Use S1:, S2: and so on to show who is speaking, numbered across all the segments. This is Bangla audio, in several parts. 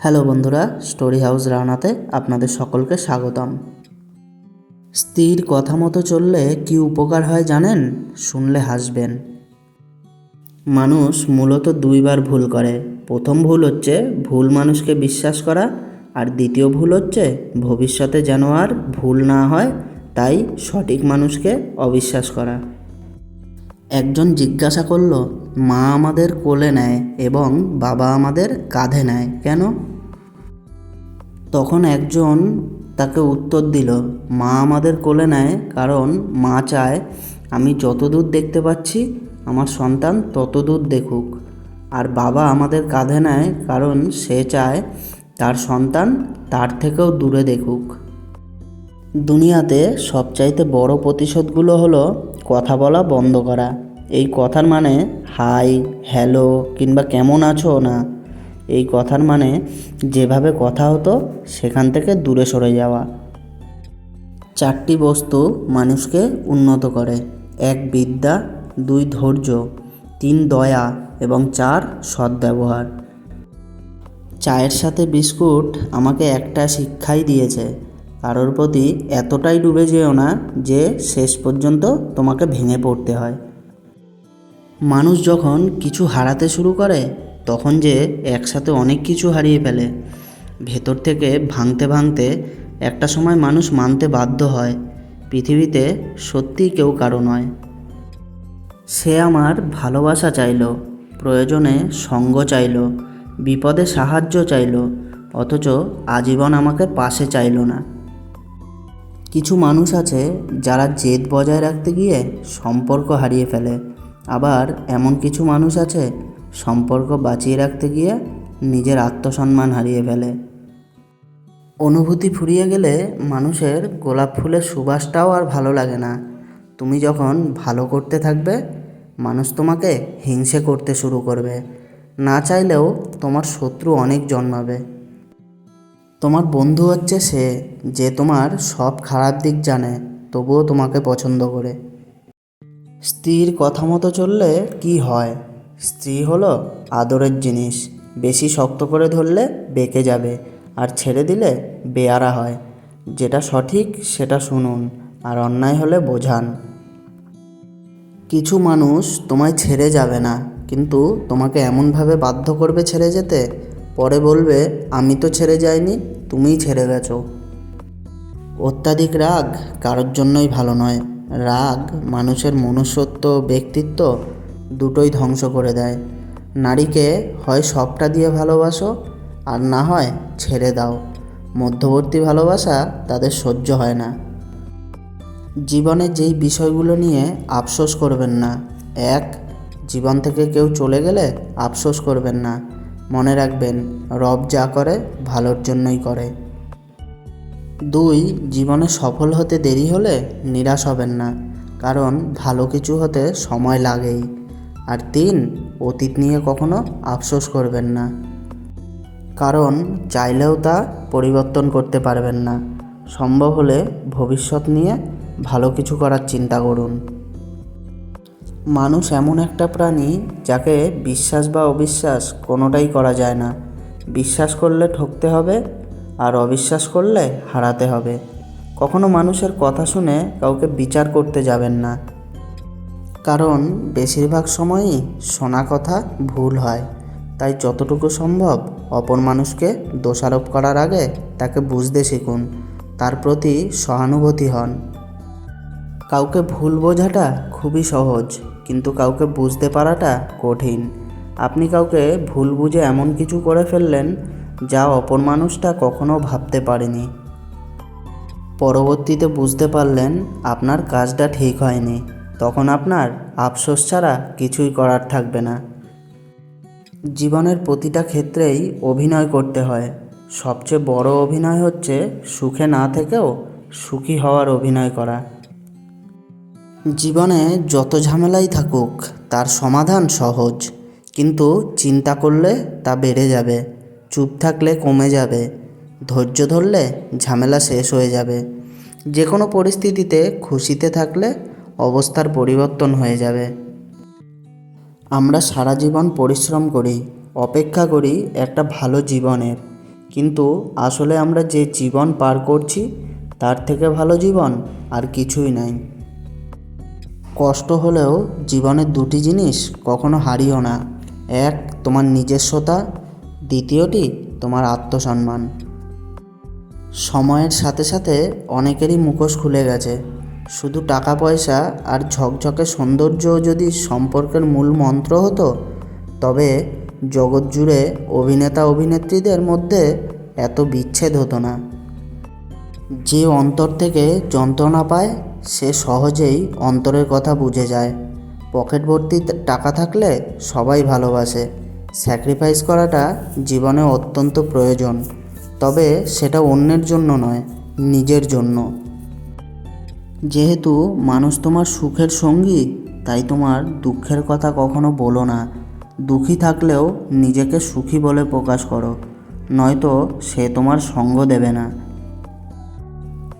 S1: হ্যালো বন্ধুরা, স্টোরি হাউস রানাতে আপনাদের সকলকে স্বাগতম। স্ত্রীর কথা মতো চললে কি উপকার হয় জানেন? শুনলে হাসবেন। মানুষ মূলত দুইবার ভুল করে। প্রথম ভুল হচ্ছে ভুল মানুষকে বিশ্বাস করা আর দ্বিতীয় ভুল হচ্ছে ভবিষ্যতে যেন আর ভুল না হয়, তাই সঠিক মানুষকে অবিশ্বাস করা। একজন জিজ্ঞাসা করল, মা আমাদের কোলে নেয় এবং বাবা আমাদের কাঁধে নেয়, কেন? তখন একজন তাকে উত্তর দিল, মা আমাদের কোলে নেয় কারণ মা চায় আমি যত দূর দেখতে পাচ্ছি, আমার সন্তান তত দূর দেখুক। আর বাবা আমাদের কাঁধে নেয় কারণ সে চায় তার সন্তান তার থেকেও দূরে দেখুক। দুনিয়াতে সবচাইতে বড় প্রতিশোধগুলো হলো, কথা বলা বন্ধ করা। এই কথার মানে হাই, হ্যালো কিংবা কেমন আছো না? এই কথার মানে যেভাবে কথা হতো সেখান থেকে দূরে সরে যাওয়া। চারটি বস্তু মানুষকে উন্নত করে। এক, বিদ্যা, দুই, ধৈর্য, তিন, দয়া এবং চার, সদ্ব্যবহার। চায়ের সাথে বিস্কুট আমাকে একটা শিক্ষাই দিয়েছে, কারোর প্রতি এতটাই ডুবে যেও না যে শেষ পর্যন্ত তোমাকে ভেঙে পড়তে হয়। মানুষ যখন কিছু হারাতে শুরু করে, তখন যে একসাথে অনেক কিছু হারিয়ে ফেলে। ভেতর থেকে ভাঙতে ভাঙতে একটা সময় মানুষ মানতে বাধ্য হয়, পৃথিবীতে সত্যিই কেউ কারও নয়। সে আমার ভালোবাসা চাইল, প্রয়োজনে সঙ্গ চাইল, বিপদে সাহায্য চাইল, অথচ আজীবন আমাকে পাশে চাইল না। কিছু মানুষ আছে যারা জেদ বজায় রাখতে গিয়ে সম্পর্ক হারিয়ে ফেলে। আবার এমন কিছু মানুষ আছে সম্পর্ক বাঁচিয়ে রাখতে গিয়ে নিজের আত্মসম্মান হারিয়ে ফেলে। অনুভূতি ফুরিয়ে গেলে মানুষের গোলাপ ফুলের সুবাসটাও আর ভালো লাগে না। তুমি যখন ভালো করতে থাকবে, মানুষ তোমাকে হিংসে করতে শুরু করবে। না চাইলেও তোমার শত্রু অনেক জন্মাবে। তোমার বন্ধু হচ্ছে সে, যে তোমার সব খারাপ দিক জানে, তবুও তোমাকে পছন্দ করে। স্ত্রীর কথা মতো চললে কি হয়? স্ত্রী হলো আদরের জিনিস। বেশি শক্ত করে ধরলে বেঁকে যাবে আর ছেড়ে দিলে বেয়ারা হয়। যেটা সঠিক, সেটা শুনুন আর অন্যায় হলে বোঝান। কিছু মানুষ তোমায় ছেড়ে যাবে না, কিন্তু তোমাকে এমনভাবে বাধ্য করবে ছেড়ে যেতে। পরে বলবে, আমি তো ছেড়ে যাইনি, তুমিই ছেড়ে গেছো। অত্যাধিক রাগ কারোর জন্যই ভালো নয়। রাগ, মানুষের মনুষ্যত্ব, ব্যক্তিত্ব দুটোই ধ্বংস করে দেয়। নারীকে হয় সবটা দিয়ে ভালোবাসো আর না হয় ছেড়ে দাও। মধ্যবর্তী ভালোবাসা তাদের সহ্য হয় না। জীবনে যেই বিষয়গুলো নিয়ে আফসোস করবেন না, এক, জীবন থেকে কেউ চলে গেলে আফসোস করবেন না। মনে রাখবেন, রব যা করে ভালোর জন্যই করে। দুই, জীবনে সফল হতে দেরি হলে নিরাশ হবেন না, কারণ ভালো কিছু হতে সময় লাগেই। আর তিন, অতীত নিয়ে কখনো আফসোস করবেন না, কারণ চাইলেও তা পরিবর্তন করতে পারবেন না। সম্ভব হলে ভবিষ্যৎ নিয়ে ভালো কিছু করার চিন্তা করুন। মানুষ এমন একটা প্রাণী যাকে বিশ্বাস বা অবিশ্বাস কোনোটাই করা যায় না। বিশ্বাস করলে ঠকতে হবে আর অবিশ্বাস করলে হারাতে হবে। কখনো মানুষের কথা শুনে কাউকে বিচার করতে যাবেন না। কারণ বেশিরভাগ সময়ই শোনা কথা ভুল হয়। তাই যতটুকু সম্ভব অপর মানুষকে দোষারোপ করার আগে তাকে বুঝতে শিখুন। তার প্রতি সহানুভূতি হন। কাউকে ভুল বোঝাটা খুবই সহজ, কিন্তু কাউকে বুঝতে পারাটা কঠিন। আপনি কাউকে ভুল বুঝে এমন কিছু করে ফেললেন যা অপর মানুষটা কখনো ভাবতে পারেনি। পরবর্তীতে বুঝতে পারলেন, আপনার কাজটা ঠিক হয়নি। তখন আপনার আফসোস ছাড়া কিছুই করার থাকবে না। জীবনের প্রতিটা ক্ষেত্রেই অভিনয় করতে হয়। সবচেয়ে বড় অভিনয় হচ্ছে সুখে না থেকেও সুখী হওয়ার অভিনয় করা। জীবনে যত ঝামেলাই থাকুক, তার সমাধান সহজ, কিন্তু চিন্তা করলে তা বেড়ে যাবে। চুপ থাকলে কমে যাবে, ধৈর্য ধরলে ঝামেলা শেষ হয়ে যাবে। যে কোনো পরিস্থিতিতে খুশিতে থাকলে অবস্থার পরিবর্তন হয়ে যাবে। আমরা সারা জীবন পরিশ্রম করি, অপেক্ষা করি একটা ভালো জীবনের। কিন্তু আসলে আমরা যে জীবন পার করছি, তার থেকে ভালো জীবন আর কিছুই নাই। কষ্ট হলেও জীবনের দুটি জিনিস কখনো হারিও না। এক, তোমার নিজস্বতা দ্বিতীয়টি, তোমার আত্মসম্মান। সময়ের সাথে সাথে অনেকেরই মুখোশ খুলে গেছে। শুধু টাকা পয়সা আর ঝকঝকে সৌন্দর্য যদি সম্পর্কের মূল মন্ত্র হতো, তবে জগৎ জুড়ে অভিনেতা অভিনেত্রীদের মধ্যে এত বিচ্ছেদ হতো না। যে অন্তর থেকে যন্ত্রণা পায়, সে সহজেই অন্তরের কথা বুঝে যায়। পকেট ভর্তি টাকা থাকলে সবাই ভালোবাসে। স্যাক্রিফাইস করাটা জীবনে অত্যন্ত প্রয়োজন, তবে সেটা অন্যের জন্য নয়, নিজের জন্য। যেহেতু মানুষ তোমার সুখের সঙ্গী, তাই তোমার দুঃখের কথা কখনো বলো না। দুঃখী থাকলেও নিজেকে সুখী বলে প্রকাশ করো, নয়তো সে তোমার সঙ্গ দেবে না।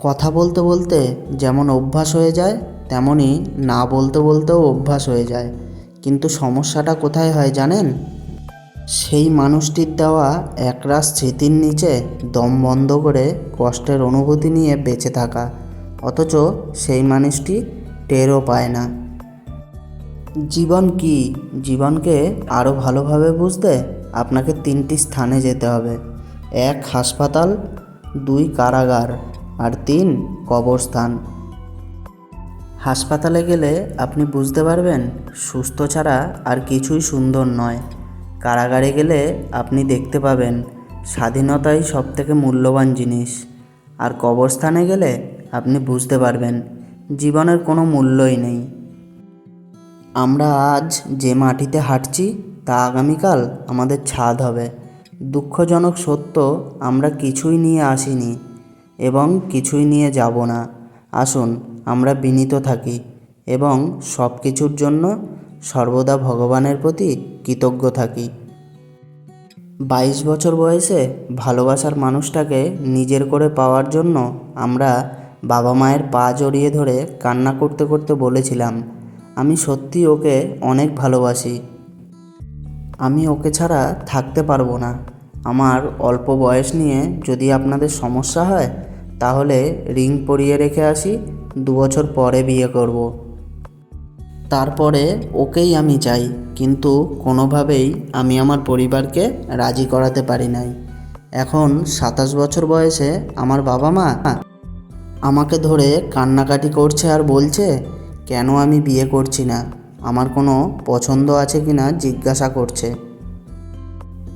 S1: কথা বলতে বলতে যেমন অভ্যাস হয়ে যায় তেমনই না বলতে বলতেও অভ্যাস হয়ে যায়। কিন্তু সমস্যাটা কোথায় হয় জানেন? সেই মানুষটির দেওয়া একরাশ স্মৃতির নিচে দম বন্ধ করে কষ্টের অনুভূতি নিয়ে বেঁচে থাকা। অথচ সেই মানুষটি টেরও পায় না। জীবন কি? জীবনকে আরও ভালোভাবে বুঝতে আপনাকে তিনটি স্থানে যেতে হবে। এক, হাসপাতাল, দুই, কারাগার, আর তিন, কবরস্থান। হাসপাতালে গেলে আপনি বুঝতে পারবেন, সুস্থ ছাড়া আর কিছুই সুন্দর নয়। কারাগারে গেলে আপনি দেখতে পাবেন, স্বাধীনতাই সবথেকে মূল্যবান জিনিস। আর কবরস্থানে গেলে আপনি বুঝতে পারবেন, জীবনের কোনো মূল্যই নেই। আমরা আজ যে মাটিতে হাঁটছি, তা আগামীকাল আমাদের ছাদ হবে। দুঃখজনক সত্য, আমরা কিছুই নিয়ে আসিনি এবং কিছুই নিয়ে যাব না। আসুন, আমরা বিনীত থাকি এবং সব কিছুর জন্য সর্বদা ভগবানের প্রতি কৃতজ্ঞ থাকি। বাইশ বছর বয়সে ভালোবাসার মানুষটাকে নিজের করে পাওয়ার জন্য আমরা বাবা মায়ের পা জড়িয়ে ধরে কান্না করতে করতে বলেছিলাম, আমি সত্যি ওকে অনেক ভালোবাসি। আমি ওকে ছাড়া থাকতে পারব না। আমার অল্প বয়স নিয়ে যদি আপনাদের সমস্যা হয়, তাহলে রিং পরিয়ে রেখে আসি, দু বছর পরে বিয়ে করব। তারপরে ওকেই আমি চাই, কিন্তু কোনোভাবেই আমি আমার পরিবারকে রাজি করাতে পারি নাই। এখন সাতাশ বছর বয়সে আমার বাবা মা আমাকে ধরে কান্নাকাটি করছে আর বলছে, কেন আমি বিয়ে করছি না? আমার কোনো পছন্দ আছে কি না জিজ্ঞাসা করছে।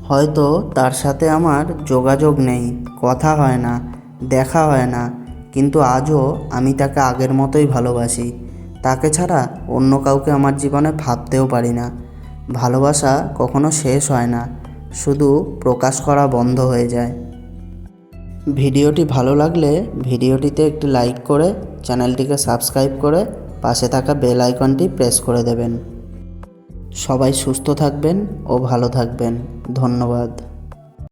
S1: হয়তো তার সাথে আমার যোগাযোগ নেই, কথা হয় না, দেখা হয় না, কিন্তু আজও আমি তাকে আগের মতোই ভালোবাসি। তাকে ছাড়া অন্য কাউকে আমার জীবনে ভাবতেও পারি না। ভালোবাসা কখনো শেষ হয় না, শুধু প্রকাশ করা বন্ধ হয়ে যায়। ভিডিওটি ভালো লাগলে ভিডিওটিতে একটি লাইক করে চ্যানেলটিকে সাবস্ক্রাইব করে পাশে থাকা বেল আইকনটি প্রেস করে দেবেন। সবাই সুস্থ থাকবেন ও ভালো থাকবেন। ধন্যবাদ।